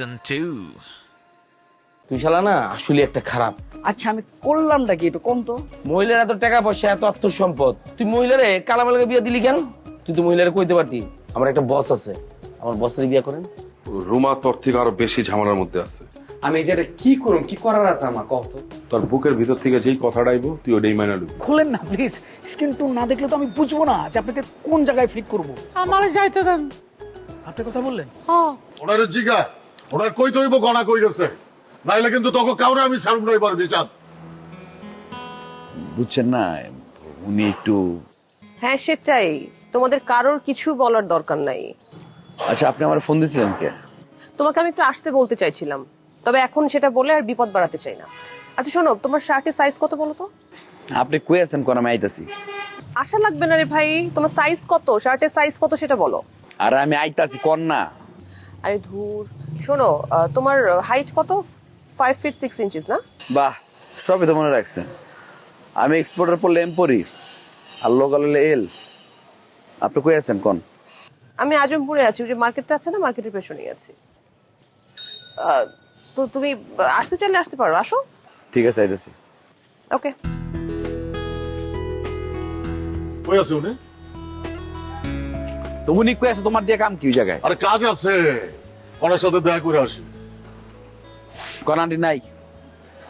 Season 2. তুই শালা না আসলে একটা খারাপ। আচ্ছা আমি করলামটা কি একটু কম তো? মহিলার এত টাকা পয়সা এত অর্থ সম্পদ। তুই মহিলারে কালামালাকে বিয়ে দিলি কেন? তুই তো মহিলারে কইতে পারতি। আমার একটা বস আছে। আমার বসের বিয়ে করেন। রুমা তোর থেকে আরও বেশি ঝামেলার মধ্যে আছে। আমি এই যেটা কি করুম? কি করার আছে আমার? কত তোর বুকের ভিতর থেকে যেই কথাটা আইবো তুই ওটাই মাইনা লুবি। খুলেন না প্লিজ স্ক্রিন টু না দেখলে তো আমি বুঝব না যে আপনাকে কোন জায়গায় ফিট করব। আমার যাইতে দেন। আপনি কথা বললেন? হ্যাঁ। ওনার জিগা ওনার কই তৈব গণা কই গেছে নাইলে কিন্তু তোকে কাউরে আমি ছাড়ব না এবার বিচার। বুঝছেন না উনি একটু হ্যাঁ সেটাই। তোমাদের কারোর কিছু বলার দরকার নাই। আচ্ছা আপনি আমার ফোন দিয়েছিলেন কে? তোমাকে আমি একটু আসতে বলতে চাইছিলাম। তবে এখন সেটা বলে আর বিপদ বাড়াতে চাই না। আচ্ছা শোনো তোমার শার্টের সাইজ কত বলো তো? আপনি কই আছেন কোন আমি আইতাছি? আশা লাগবে না রে ভাই তোমার সাইজ কত? শার্টের সাইজ কত সেটা বলো। আর আমি আইতাছি কোন না। আরে ধুর। শোনো তোমার হাইট কত? ফাইভ ফিট সিক্স ইঞ্চিস না? বাহ সবই তো মনে রাখছেন। আমি এক্সপোর্টার পড়লে এম পড়ি আর লোকাল হলে এল আপনি কই আছেন কোন? আমি আজমপুরে আছি ওই যে মার্কেটটা আছে না মার্কেটের পেছনেই আছি। তো তুমি আসতে চাইলে আসতে পারো আসো। ঠিক আছে আইতাছি। ওকে কই আছে উনি? তো উনি কই আছে তোমার দিয়ে কাম কি ওই জায়গায়? আরে কাজ আছে। ওনার সাথে দেখা করে আসি। কনান্ডি নাই।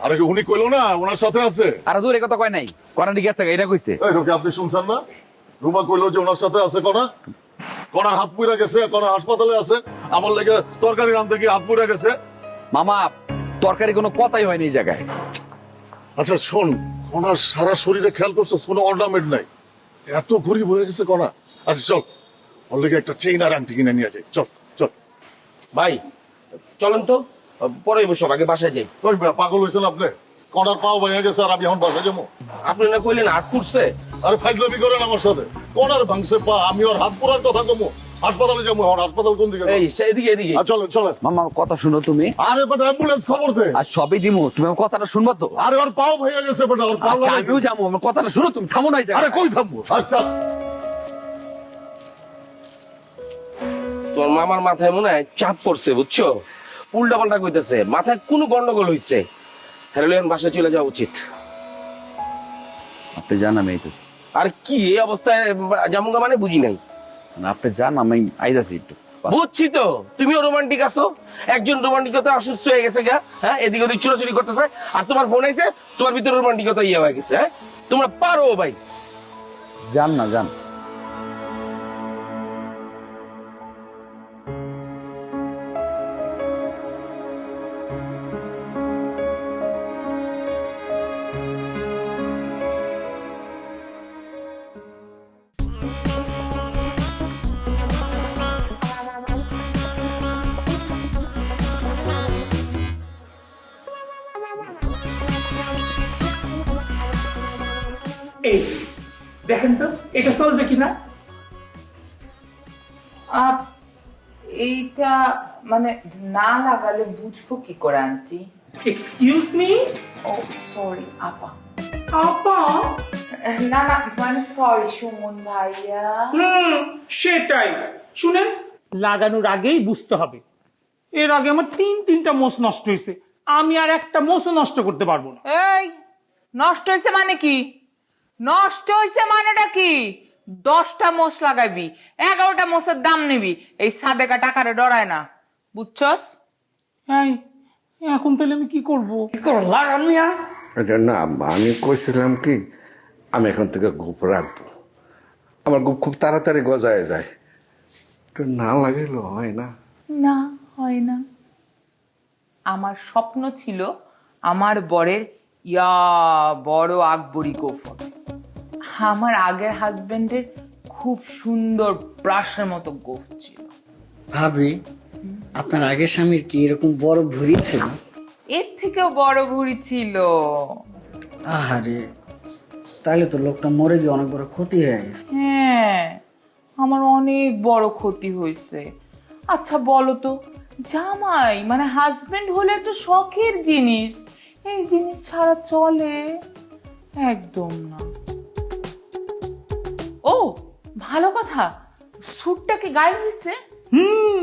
আরে কি উনি কইলো না? ওনার সাথে আছে? আর দূরে কথা কয় নাই। কনান্ডি গেছে এটা কইছে। এই রোকে আপনি শুনছেন না? রুমা কইলো যে ওনার সাথে আছে কনা কনার হাত পুইরা গেছে কনা হাসপাতালে আছে। আমার লেগে তরকারি রাঁধতে গিয়ে হাত পুইরা গেছে। মামা তরকারি কোনো কথাই হয়নি এই জায়গায়। আচ্ছা শোন কনার সারা শরীরে খেয়াল করছিস কোনো অর্নামেন্ট নাই। এত গরিব হয়ে গেছে কনা আচ্ছা চল। ওর লেগে একটা চেইন আর আংটি কিনে নিয়ে যাই। চল চল। ভাই চলেন তো। পরে বসো আগে বাসায় যাই। ওই পাগল হয়েছেন আপনি। কনার পাও ভেঙে গেছে আর আমি এখন বাসা যাব। আপনি না কইলেন আট করছে আরে ফাইজলামি করেন আমার সাথে। কনার ভাঙছে পা আমি ওর হাত পোড়ার কথা কমো। হাসপাতালে যাব আর হাসপাতাল কোন দিকে এই সে- এদিকে চলেন চলেন। মামা কথা শুনো তুমি। আরে বেটা অ্যাম্বুলেন্স খবর দে। আর সবই দিমু। তুমি আমার কথাটা শুনবা তো? আরে ওর পাও ভেঙে গেছে বেটা ওর পাও আচ্ছা আমিও যাব। আমার কথাটা শুনো তুমি থামো না আরে কই থামবো? আচ্ছা। তোর মামার মাথায় মনে হয় চাপ পড়ছে বুঝছ? উল্টা পাল্টা কইতেছে মাথায় কোনো গন্ডগোল হইছে। হ্যাঁ বাসায় চলে যাওয়া উচিত। আপনি জান আমি আইতাছি। আর কি এই অবস্থায় জামুঙ্গা মানে বুঝি নাই। আপনি জান আমি আইতাছি একটু। বুঝছি তো তুমিও রোমান্টিক আছো একজন রোমান্টিকতা অসুস্থ হয়ে গেছে গা হ্যাঁ এদিকে ওদিক চুরাচুরি করতেছে আর তোমার ফোন আইছে তোমার ভিতরে রোমান্টিকতা ইয়ে হয়ে গেছে হ্যাঁ? তোমরা পারো ভাই। জান না জান মানে না লাগালে বুঝব কি করে আন্টি? এক্সকিউজ মি ও সরি আপা। আপা? না না মানে সরি সুমন ভাইয়া। হুম সেটাই। শুনেন লাগানোর আগেই বুঝতে হবে। এর আগে আমার তিন তিনটা মোষ নষ্ট হয়েছে। আমি আর একটা মোষও নষ্ট করতে পারব না। এই নষ্ট হয়েছে মানে কি? নষ্ট হয়েছে মানেটা কি? দশটা মোষ লাগাবি এগারোটা মোষের দাম নিবি এই সাদেকা টাকারে ডরায় না বুঝছস? এই এখন তাহলে আমি কি করব? এটা না আমি কইছিলাম কি আমি এখন থেকে গুপ রাখব। আমার গুপ খুব তাড়াতাড়ি গজায় যায়। একটু না লাগিল হয় না। না হয় না। আমার স্বপ্ন ছিল আমার বরের ইয়া বড় আকবরী গোফর আমার আগের হাজবেন্ডের খুব সুন্দর ব্রাশের মতো গোফ ছিল। ভাবি আপনার আগের স্বামীর কি এরকম বড় ভুড়ি ছিল? এর থেকেও বড় ভুড়ি ছিল। আহারে তাহলে তো লোকটা মরে গিয়ে অনেক বড় ক্ষতি হয়ে গেছে। হ্যাঁ আমার অনেক বড় ক্ষতি হয়েছে। আচ্ছা বলো তো জামাই মানে হাজবেন্ড হলে একটা শখের জিনিস এই জিনিস ছাড়া চলে একদম না। ভালো কথা? স্যুটটা কি গায়ে হয়েছে হুম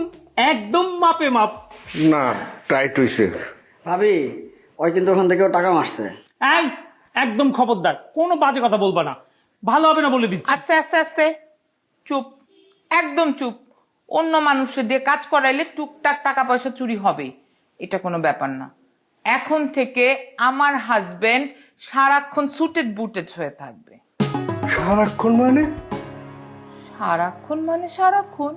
একদম মাপে মাপ। না টাইট হইছে। ভাবি ওই কিন্তু ওখান থেকেও টাকা মারছে। এই একদম খবরদার কোনো বাজে কথা বলবা না। ভালো হবে না বলে দিচ্ছি। আস্তে আস্তে আস্তে। চুপ একদম চুপ। অন্য মানুষের দিয়ে কাজ করাইলে টুকটাক টাকা পয়সা চুরি হবে। এটা কোনো ব্যাপার না। এখন থেকে আমার হাজবেন্ড সারাক্ষণ সুটেড বুটেড হয়ে থাকবে। সারাক্ষণ মানে? সারাক্ষণ মানে সারাক্ষণ?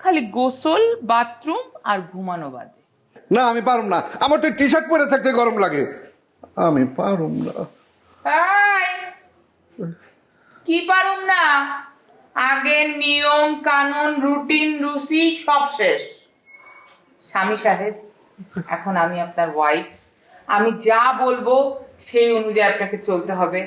খালি গোসল বাথরুম আর ঘুমানো বাদে। না আমি পারুম না। আমার তো টি শার্ট পরে থাকতে গরম লাগে। আমি পারুম না। এই, কি পারুম না? আগের নিয়ম কানুন রুটিন রুসি সব শেষ। স্বামী সাহেব এখন আমি আপনার ওয়াইফ আমি যা বলব সেই অনুযায়ী আপনাকে চলতে হবে।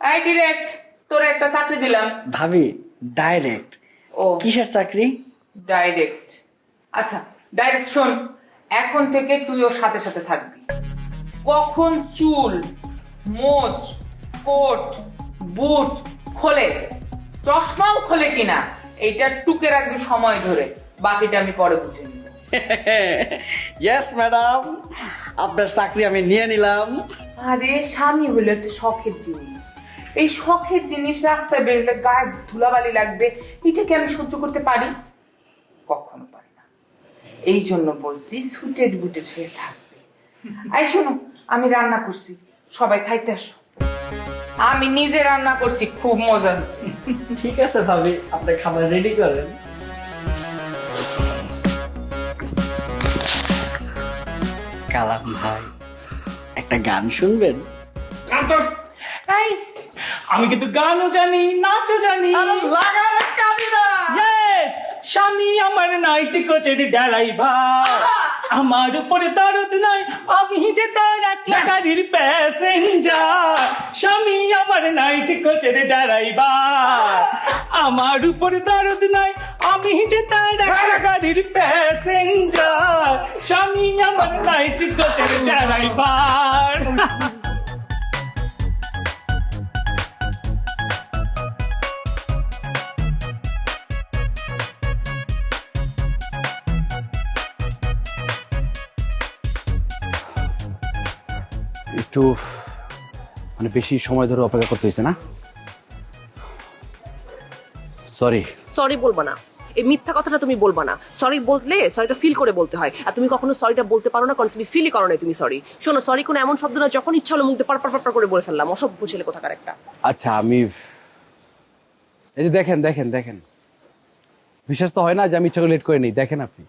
এই ডিরেক্ট তোর একটা চাকরি দিলাম। ভাবি ডাইরেক্ট ও। কিসের চাকরি? ডাইরেক্ট আচ্ছা ডাইরেক্ট শোন এখন থেকে তুই ওর সাথে সাথে থাকবি। কখন চুল মোচ কোট বুট খোলে? চশমাও খোলে কিনা? এইটা টুকে রাখবি সময় ধরে। বাকিটা আমি পরে বুঝে নিব। ইয়েস ম্যাডাম আপনার চাকরি আমি নিয়ে নিলাম। আরে স্বামী হলো একটা শখের জিনিস। এই শখের জিনিস রাস্তায় বেরোলে গায়ে ধুলাবালি লাগবে এটাকে আমি সহ্য করতে পারি? কখনো পারি না। এই জন্য বলছি সুটেড বুটেড হয়ে থাকবে। আই শোনো আমি রান্না করছি সবাই খাইতে আসো। আমি নিজে রান্না করছি খুব মজা হচ্ছে। ঠিক আছে ভাবি আপনার খাবার রেডি করেন। কালাম ভাই একটা গান শুনবেন? আমি কিন্তু গানও জানি নাচও জানি। স্বামী আমার নাইট কোচের ড্রাইভার আমার উপরে দরদ নাই আমি যে তার একলা গাড়ির প্যাসেঞ্জার স্বামী আমার নাইট কোচের ড্রাইভার আমার উপরে দরদ নাই আমি যে তার একলা গাড়ির প্যাসেঞ্জার স্বামী আমার নাইট কোচের ড্রাইভার একটু মানে বেশি সময় ধরে অপেক্ষা করতে হয়েছে না? সরি সরি বলব না। এই মিথ্যা কথাটা তুমি বলবা না। সরি বললে সরিটা ফিল করে বলতে হয়। আর তুমি কখনো সরিটা বলতে পারো না কারণ তুমি ফিলই করো না তুমি সরি শোনো সরি কোনো এমন শব্দ না যখন ইচ্ছা হলো মুখ দিয়ে পার পার পার পার করে বলে ফেললাম। অসভ্য ছেলে কোথাকার একটা। আচ্ছা আমি এই যে দেখেন দেখেন দেখেন। বিশ্বাস তো হয় না যে আমি ইচ্ছা করে লেট করে নিই দেখেন আপনি।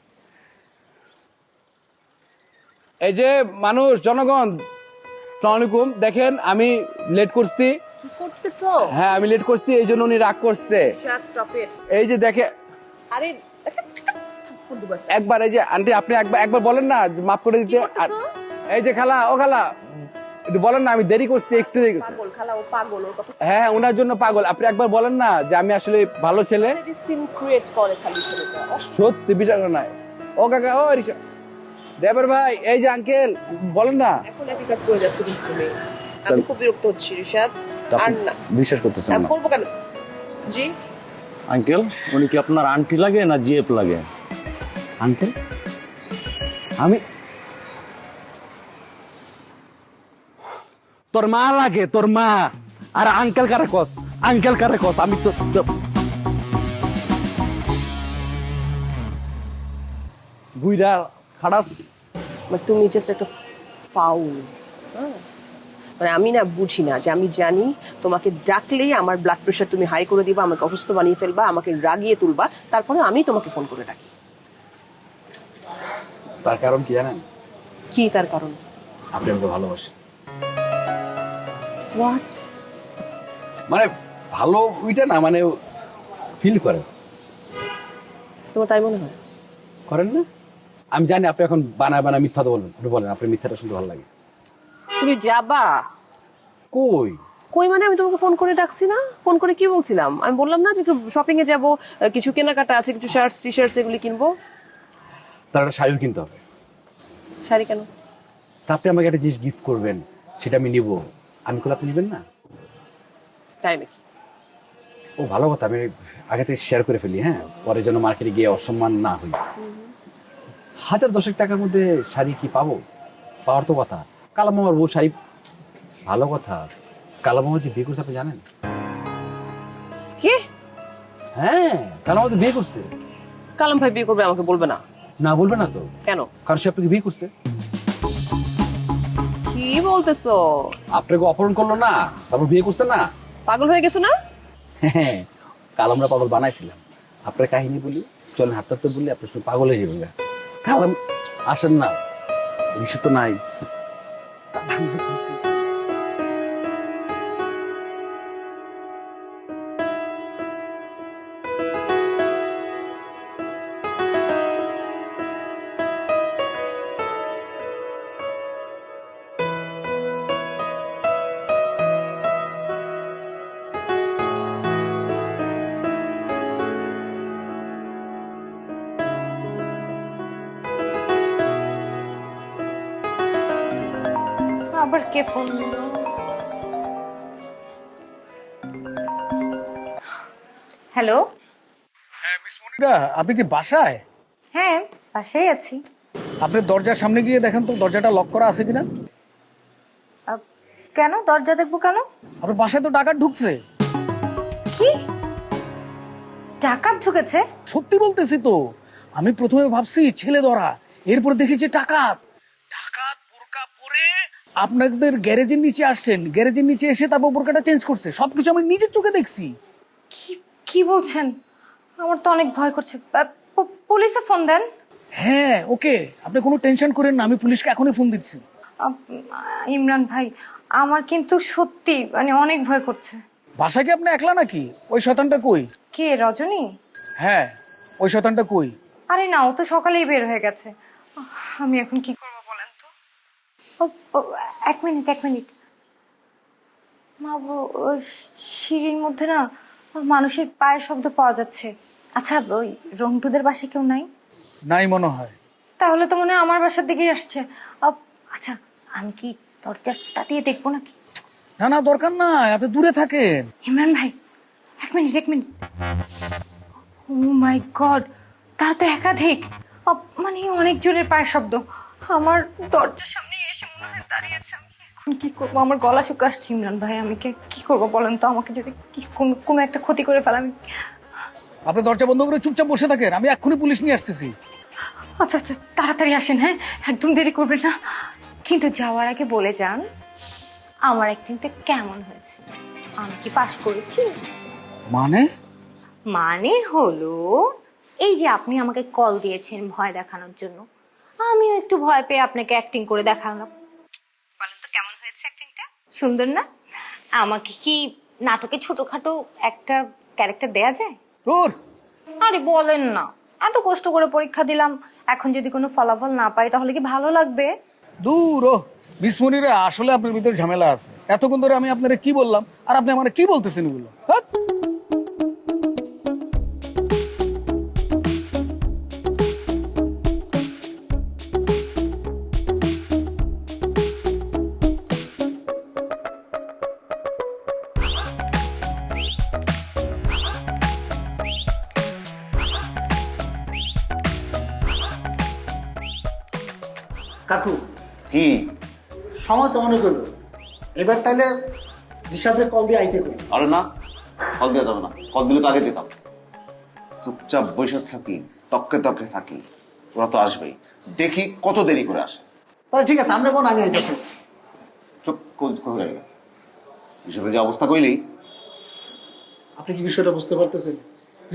এই যে মানুষ জনগণ আলাইকুম। দেখেন আমি লেট করছি। হ্যাঁ আমি লেট করছি এই জন্য উনি রাগ করছে। এই যে দেখে আরে। একবার এই যে আন্টি আপনি একবার একবার বলেন না মাফ করে দিতে। এই যে খালা ও খালা একটু বলেন না আমি দেরি করছি একটু দেরি করছি। কথা হ্যাঁ ওনার জন্য পাগল। আপনি একবার বলেন না যে আমি আসলে ভালো ছেলে। সত্যি বিচার করে নাই ও কাকা ও রিসা দেবর ভাই এই যে আঙ্কেল বলেন না। এখন একই কাজ করে যাচ্ছ কিন্তু তুমি। আমি খুব বিরক্ত হচ্ছি রিশাদ। আর না। বিশ্বাস করতেছেন না। করব কেন? জি? আঙ্কেল উনি কি আপনার আন্টি লাগে না জিএফ লাগে? আঙ্কেল? আমি তোর মা লাগে তোর মা। আর আঙ্কেল কারে কস? আঙ্কেল কারে কস? আমি তো তো- বুইরা খারাপ? মানে তুমি জাস্ট একটা ফাউল হ্যাঁ। মানে আমি না বুঝি না যে আমি জানি তোমাকে ডাকলেই আমার ব্লাড প্রেশার তুমি হাই করে দিবা আমাকে অসুস্থ বানিয়ে ফেলবা আমাকে রাগিয়ে তুলবা তারপরে আমি তোমাকে ফোন করে ডাকি। তার কারণ কি জানেন? কি তার কারণ? আপনি আমাকে ভালোবাসেন। হোয়াট মানে ভালো ওইটা না মানে ফিল করেন। তোমার তাই মনে হয়? করেন না? আমি জানি আপনি এখন বানায় বানায় মিথ্যা তো বলবেন আপনি বলেন আপনার মিথ্যাটা শুনতে ভালো লাগে। তুমি যাবা? কই? কই মানে আমি তোমাকে ফোন করে ডাকছি না? ফোন করে কি বলছিলাম? আমি বললাম না যে একটু শপিং এ যাব কিছু কেনাকাটা আছে কিছু শার্টস টি শার্টস এগুলি কিনবো। তার একটা শাড়িও কিনতে হবে। শাড়ি কেন? তা আপনি আমাকে একটা জিনিস গিফট করবেন সেটা আমি নিব। আমি করলে আপনি নেবেন না? তাই নাকি? ও ভালো কথা আমি আগে থেকে শেয়ার করে ফেলি হ্যাঁ? পরে যেন মার্কেটে গিয়ে অসম্মান না হই। হাজার দশেক টাকার মধ্যে শাড়ি কি পাবো? পাওয়ার তো কথা। কালাম মামার বউ শাড়ি ভালো কথা। কালাম মামা যে বিয়ে করছে আপনি জানেন? কি? হ্যাঁ কালাম তো বিয়ে করছে। কালাম ভাই বিয়ে করবে আমাকে বলবে না। না বলবে না তো। কেন? কারণ সে আপনাকে বিয়ে করছে। কি বলতেছো? আপনাকে অপহরণ করল না তারপর বিয়ে করছে না। পাগল হয়ে গেছো না? হ্যাঁ কাল আমরা পাগল বানাইছিলাম। আপনার কাহিনী বলি চলেন হাঁটতে হাঁটতে বললি আপনার সঙ্গে পাগল হয়ে যাবেন আসেন না। বিষয় নাই। আবার কে ফোন দিল? হ্যালো? হ্যাঁ মিস মনিরা আপনি কি বাসায়? হ্যাঁ পাশেই আছি। আপনি দরজার সামনে গিয়ে দেখেন তো দরজাটা লক করা আছে কিনা? কেন? দরজা দেখব কেন? আপনার বাসায় তো ডাকাত ঢুকছে। কি? ডাকাত ঢুকেছে? সত্যি বলতেছি তো আমি প্রথমে ভাবছি ছেলে ধরা এরপর দেখেছি পরে আপনাদের গ্যারেজের নিচে আসছেন গ্যারেজের নিচে এসে তারপর বোরকাটা চেঞ্জ করছে সবকিছু আমি নিজের চোখে দেখছি। কি কি বলছেন? আমার তো অনেক ভয় করছে। পুলিশে ফোন দেন। হ্যাঁ ওকে আপনি কোনো টেনশন করেন না আমি পুলিশকে এখনই ফোন দিচ্ছি। ইমরান ভাই আমার কিন্তু সত্যি মানে অনেক ভয় করছে। বাসায় কি আপনি একলা নাকি? ওই শতানটা কই? কে রজনী? হ্যাঁ ওই শতানটা কই? আরে না ও তো সকালেই বের হয়ে গেছে। আমি এখন কি করব বলেন তো ও, ও, এক মিনিট এক মিনিট। মা সিঁড়ির মধ্যে না মানুষের পায়ের শব্দ পাওয়া যাচ্ছে। আচ্ছা ওই রংটুদের বাসায় কেউ নাই? নাই মনে হয়। তাহলে তো মনে হয় আমার বাসার দিকেই আসছে। আচ্ছা আমি কি দরজার ফুটা দিয়ে দেখব নাকি? না না দরকার নাই আপনি দূরে থাকেন। ইমরান ভাই এক মিনিট এক মিনিট। ও মাই গড তার তো একাধিক। মানে অনেক জোরের পায়ের শব্দ। আমার দরজার সামনে এসে মনে হয় দাঁড়িয়েছে আমি। এখন কি করব? আমার গলা শুকে আসছে ইমরান ভাই আমি কে- কি করব বলেন তো? আমাকে যদি কি কোনো কোনো একটা ক্ষতি করে ফেলে আমি আপনি দরজা বন্ধ করে চুপচাপ বসে থাকেন আমি এক্ষুনি পুলিশ নিয়ে আসতেছি। আচ্ছা আচ্ছা তাড়াতাড়ি আসেন হ্যাঁ? একদম দেরি করবেন না। কিন্তু যাওয়ার আগে বলে যান আমার অ্যাক্টিংটা কেমন হয়েছে? আমি কি পাশ করেছি? মানে? মানে হলো এই যে আপনি আমাকে কল দিয়েছেন ভয় দেখানোর জন্য। আমিও একটু ভয় পেয়ে আপনাকে অ্যাক্টিং করে দেখালাম। বলেন তো কেমন হয়েছে অ্যাক্টিংটা সুন্দর না? আমাকে কি নাটকে ছোটখাটো একটা ক্যারেক্টার দেয়া যায়? তোর আরে বলেন না। এত কষ্ট করে পরীক্ষা দিলাম। এখন যদি কোনো ফলাফল না পাই তাহলে কি ভালো লাগবে? দূর ও বিসমনিরা আসলে আপনার ভিতরে ঝামেলা আছে। এতক্ষণ ধরে আমি আপনারা কি বললাম? আর আপনি আমার কি বলতেছেন এগুলো? হ্যাঁ? সময় তো মনে করল। এবার তাহলে রিসাদের কল দিয়ে আইতে করি। আরে না কল দেওয়া যাবে না। কল দিলে তো আগে দিতাম। চুপচাপ বসে থাকি তককে তককে থাকি। ওরা তো আসবেই। দেখি কত দেরি করে আসে। তাহলে ঠিক আছে আমরা বোন আমি আইতেছি? চুপ কোথায় গেলে? যে অবস্থা কইলি আপনি কি বিষয়টা বুঝতে পারতেছেন?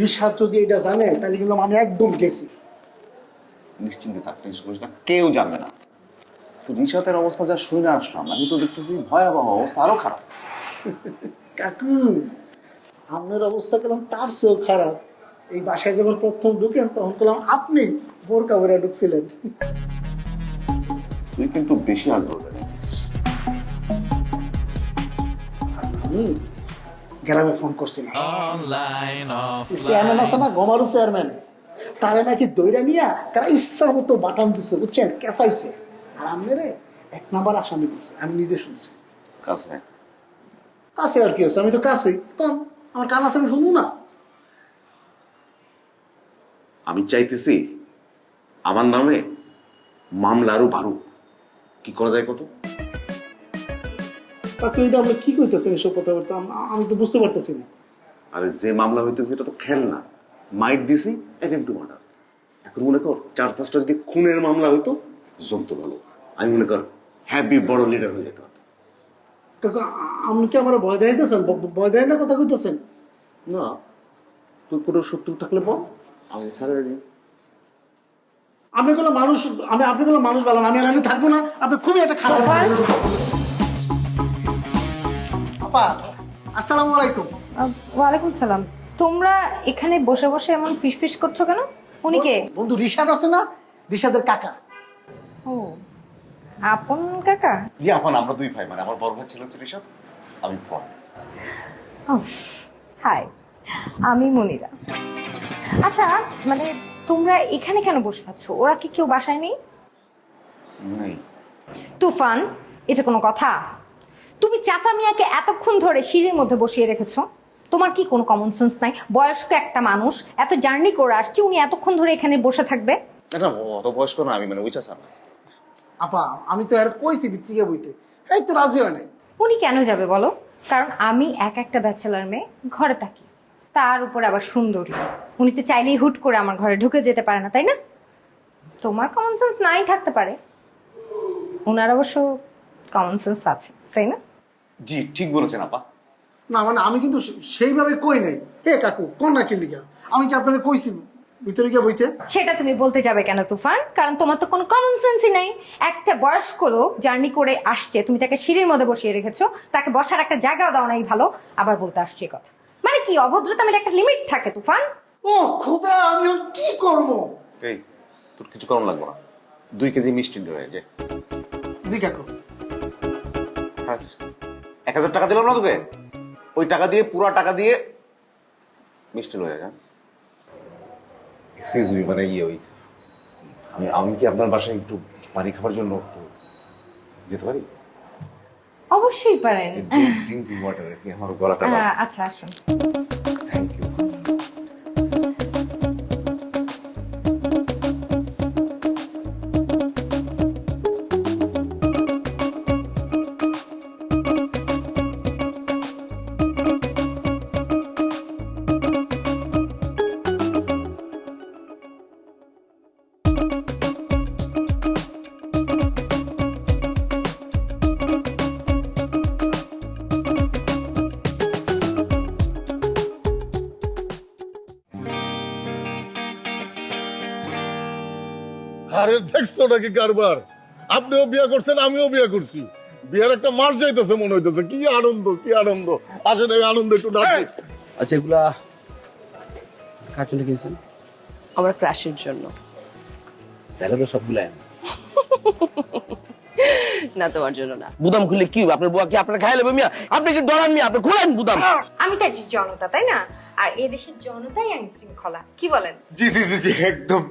রিসাদ যদি এটা জানে তাহলে কিন্তু আমি একদম গেছি। নিশ্চিন্তে থাক টেনশন করিস না। কেউ জানবে না। তো রিসাতের অবস্থা যা শুনে আসলাম আমি তো দেখতেছি ভয়াবহ অবস্থা আরও খারাপ। কাকু আপনার অবস্থা করলাম তার চেয়েও খারাপ। এই বাসায় যখন প্রথম ঢুকেন তখন করলাম আপনি বোরকা বেড়া ঢুকছিলেন। তুই কিন্তু বেশি আগ্রহ আমি গ্রামে ফোন করছিলাম। চেয়ারম্যান আছে না গমারু চেয়ারম্যান? তারা নাকি দৈরা নিয়ে তারা ইচ্ছা মতো বাটান দিছে বুঝছেন? কেঁচাইছে। আর এক নাম্বার আসামি দিছে আমি নিজে শুনছি। কাছে? কাছে আর কি হচ্ছে আমি তো কাছেই। কোন? আমার কান আছে আমি শুনব না? আমি চাইতেছি আমার নামে মামলা আরও বাড়ুক কি করা যায় কত? তা তুই এটা আমরা কি কইতেছেন এসব কথাবার্তা? আম- আমি তো বুঝতে পারতেছি না। আরে যে মামলা হইতেছে এটা তো খেল না। মাইট দিছি অ্যাটেম্প টু মার্ডার এখন মনে কর চার পাঁচটা যদি খুনের মামলা হইতো জমতো ভালো। আমি মনে কর হ্যাপি বড় লিডার হয়ে যেতাম। কাকা আপনি কি আমার ভয় দেখাইতেছেন? ভয় দেয় না কথা কইতেছেন? না তুই কোনো শত্রু থাকলে বল আমি ছাড়া আপনি গুলো মানুষ আমি আপনি গুলো মানুষ বলেন আমি এখানে থাকব না। আপনি খুবই একটা খারাপ আপা আসসালামু আলাইকুম। ওয়ালাইকুম সালাম। তোমরা এখানে বসে বসে এমন ফিসফিস করছ কেন? উনি কে? বন্ধু রিশাদ আছে না? রিশাদের কাকা। আপন কাকা? জি আপন আমরা দুই ভাই মানে আমার বড় ভাই ছিল হচ্ছে ঋষভ আমি ফোন হাই আমি মনিরা। আচ্ছা মানে তোমরা এখানে কেন বসে আছো? ওরা কি কেউ বাসায় নেই? নেই। তুফান এটা কোনো কথা। তুমি চাচা মিয়াকে এতক্ষণ ধরে সিঁড়ির মধ্যে বসিয়ে রেখেছো। তোমার কি কোনো কমন সেন্স নাই? বয়স্ক একটা মানুষ এত জার্নি করে আসছে উনি এতক্ষণ ধরে এখানে বসে থাকবে। না অত বয়স্ক না আমি মানে ওই চাচা না। আপা আমি তো আর কইছি বিত্রিকা বইতে। এই তো রাজি হয় নাই। উনি কেন যাবে বলো? কারণ আমি এক একটা ব্যাচেলার মেয়ে ঘরে থাকি। তার উপর আবার সুন্দরী। উনি তো চাইলেই হুট করে আমার ঘরে ঢুকে যেতে পারে না তাই না? তোমার কমন সেন্স নাই থাকতে পারে। ওনার অবশ্য কমন সেন্স আছে তাই না? জি ঠিক বলেছেন আপা। না মানে আমি কিন্তু সেইভাবে কই নাই। এ কাকু কোন না কি লিগা। আমি কি আপনাকে কইছি ভিতরে গিয়ে বইতে? সেটা তুমি বলতে যাবে কেন তুফান? কারণ তোমার তো কোনো কমন সেন্সই নেই। একটা বয়স্ক লোক জার্নি করে আসছে তুমি তাকে সিঁড়ির মধ্যে বসিয়ে রেখেছো তাকে বসার একটা জায়গাও দাও নাই ভালো আবার বলতে আসছে এই কথা। মানে কি অভদ্রতামের একটা লিমিট থাকে তুফান? ও খোদা আমি ওর কি করব? এই তোর কিছু করার লাগবে না। দুই কেজি মিষ্টি হয়ে যায় জি কাকু। এক হাজার টাকা দিলাম না তোকে? ওই টাকা দিয়ে পুরো টাকা দিয়ে মিষ্টি হয়ে? যায় এক্সকিউজ মি মানে ইয়ে ওই আমি আমি কি আপনার বাসায় একটু পানি খাবার জন্য একটু যেতে পারি? অবশ্যই পারেন। ড্রিঙ্কিং ওয়াটার কি আমার গলাটা আচ্ছা আসুন। আরে দেখছ নাকি কারবার? আপনিও বিয়ে করছেন আমিও বিয়ে করছি। বিয়ের একটা মাস যাইতেছে মনে হইতেছে। কি আনন্দ কি আনন্দ। আসেন এই আনন্দ একটু আচ্ছা এগুলা কার জন্য কিনছেন? আমার ক্রাশের জন্য। তাহলে তো সবগুলাই না তোমার জন্য না। বুদাম খুললে কি হবে? আপনার বুয়া কি আপনার খাই লেবে মিয়া? আপনি কি ডরান মিয়া? আপনি খুলেন বুদাম। আমি তো একজন জনতা তাই না? আর এ দেশের জনতাই আইন শৃঙ্খলা কি বলেন? জি জি জি জি একদম।